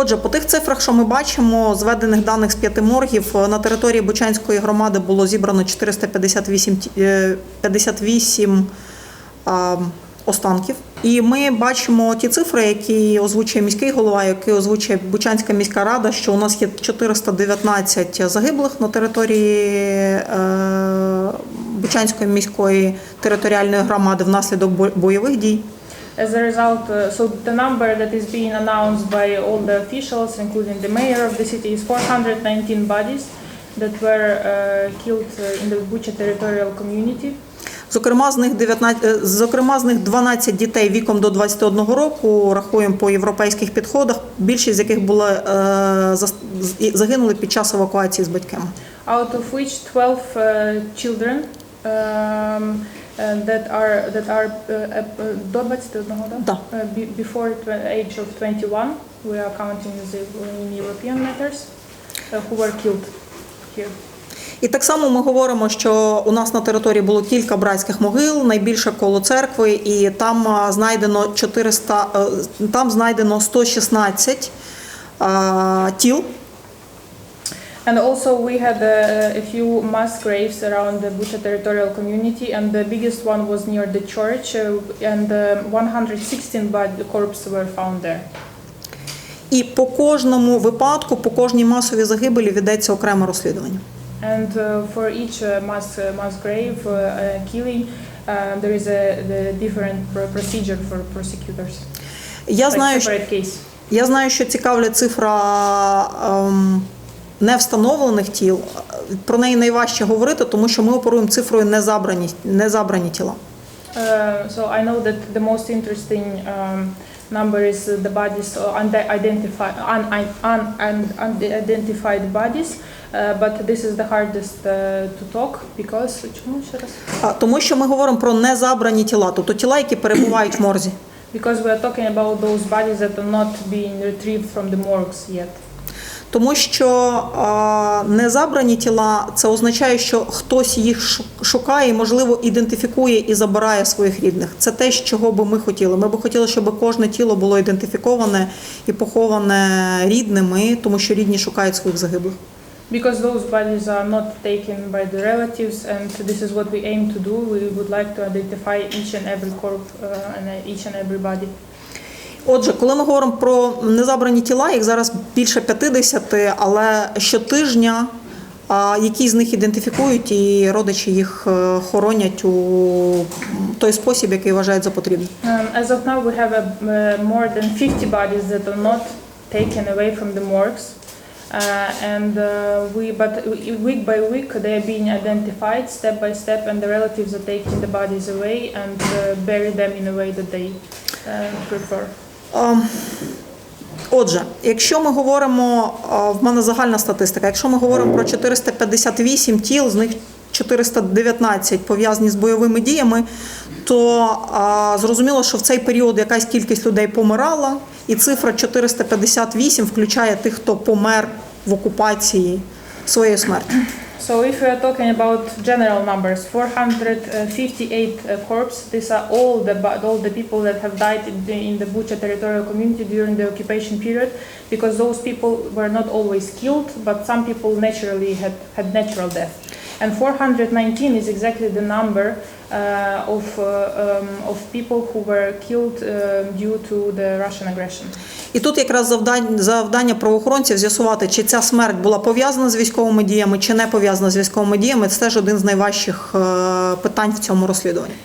Отже, по тих цифрах, що ми бачимо, зведених даних з п'яти моргів е, на території Бучанської громади було зібрано 458 ті- е, 58 останків. І ми бачимо ті цифри, які озвучує міський голова, які озвучує Бучанська міська рада, що у нас є 419 загиблих на території е, Бучанської міської територіальної громади внаслідок бо- бойових дій. As a result, uh, so the number that is being announced by all the officials, including the mayor of the city, is 419 bodies that were uh, killed uh, in the Bucha territorial community. Зокрема, з них 19, е, зокрема, з них 12 дітей віком до 21 року рахуємо по європейських підходах, більшість з яких були е, загинули під час евакуації з батьками. out of which 12 uh, children um, uh, that are that are uh, uh, до 21, да? Да. Uh, before age of 21, we are counting the European matters, who were killed here. І так само ми говоримо, що у нас на території було кілька братських могил, найбільше коло церкви, і там знайдено 400, е, там знайдено 116 а, тіл. And also we had uh, a few mass graves around the Bucha territorial community, and the biggest one was near the church, uh, and uh, 116 body corpses were found there. І по кожному випадку, по кожній масовій загибелі ведеться окреме розслідування. And uh, for each uh, mass uh, mass grave uh, uh, killing, uh, there is a the different procedure for prosecutors. Я like знаю, що case. Я знаю, що цікавлять цифра ем, невстановлених тіл. Про неї найважче говорити, тому що ми оперуємо цифрою незабрані, незабрані тіла. Uh, so I know that the most interesting um, number is uh, the bodies uh, unidentified, un, un, un, unidentified bodies, uh, but this is the hardest uh, to talk because чому ще раз? А, Тому що ми говоримо про незабрані тіла, тобто тіла, які перебувають в морзі. Because we are talking about those bodies that are not being retrieved from the morgues yet. Тому що а, незабрані тіла це означає, що хтось їх шу- шукає, можливо, ідентифікує і забирає своїх рідних. Це те, чого би ми хотіли. Ми би хотіли, щоб кожне тіло було ідентифіковане і поховане рідними, тому що рідні шукають своїх загиблих. Because those bodies are not taken by the relatives, and this is what we aim to do. We would like to identify each and every corpse uh, and each and every body. Отже, коли ми говоримо про незабрані тіла, їх зараз більше 50, але щотижня які з них ідентифікують, і родичі їх е, хоронять у той спосіб, який вважають за потрібне. Um, as of now, we have a, uh, more than 50 bodies that are not taken away from the morgues. Uh, and uh, we, but week by week, they are being identified step by step, and the relatives are taking the bodies away and uh, bury them in a way that they uh, prefer. Ем, Отже, якщо ми говоримо, в мене загальна статистика, якщо ми говоримо про 458 тіл, з них 419 пов'язані з бойовими діями, то зрозуміло, що в цей період якась кількість людей помирала, і цифра 458 включає тих, хто помер в окупації своєю смертю. So if we are talking about general numbers, 458 uh, corpses, these are all the all the people that have died in the, in the Bucha territorial community during the occupation period, because those people were not always killed, but some people naturally had, had natural death. And 419 is exactly the number uh, of, uh, um, of people who were killed uh, due to the Russian aggression. І тут якраз завдання, завдання правоохоронців з'ясувати, чи ця смерть була пов'язана з військовими діями, чи не пов'язана з військовими діями. Це теж один з найважчих е, питань в цьому розслідуванні.